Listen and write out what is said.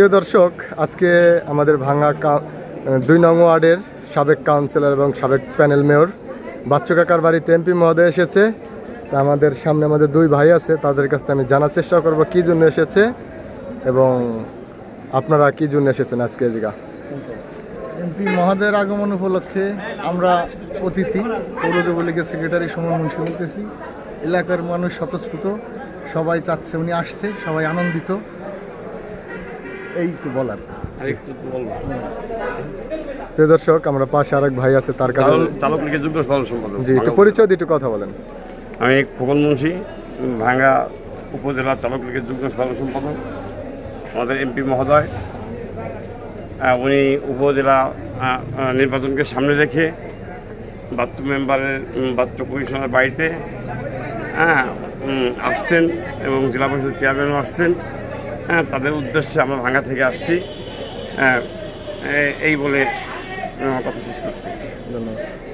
প্রিয় দর্শক, আজকে আমাদের ভাঙ্গা দুই নং ওয়ার্ডের সাবেক কাউন্সিলর এবং সাবেক প্যানেল মেয়র বাচ্চু কাকার বাড়িতে এমপি মহোদয় এসেছে। তা আমাদের সামনে আমাদের দুই ভাই আছে, তাদের কাছ থেকে আমি জানার চেষ্টা করব কী জন্য এসেছে এবং আপনারা কী জন্য এসেছেন আজকে জায়গা? এমপি মহোদয়ের আগমন উপলক্ষে আমরা অতিথি পৌর যুবলীগের সেক্রেটারি সুমন মুন্সি বলতেছি। এলাকার মানুষ স্বতঃস্ফূর্ত, সবাই চাচ্ছে উনি আসছে, সবাই আনন্দিত। এই তো বলার। আরেকটু তো বলব। প্রিয় দর্শক আমরা পাশে আরেক ভাই আছে তার কাছে চালক- লীগের যুগ্ম সাধারণ সম্পাদক। জি একটু পরিচয় দিয়ে একটু কথা বলেন। আমি খোকন মুন্সি ভাঙ্গা উপজেলার চালক লীগের যুগ্ম সাধারণ সম্পাদক। আমাদের এমপি মহোদয় উনি উপজেলা নির্বাচনকে সামনে রেখে বাচ্চু মেম্বারের বাচ্চু কমিশনের বাড়িতে হ্যাঁ আসছেন এবং জেলা পরিষদের চেয়ারম্যানও আসছেন। তাদের উদ্দেশ্যে আমরা ভাঙা থেকে আসছি। হ্যাঁ এই বলে আমার কথা শেষ করছি। ধন্যবাদ।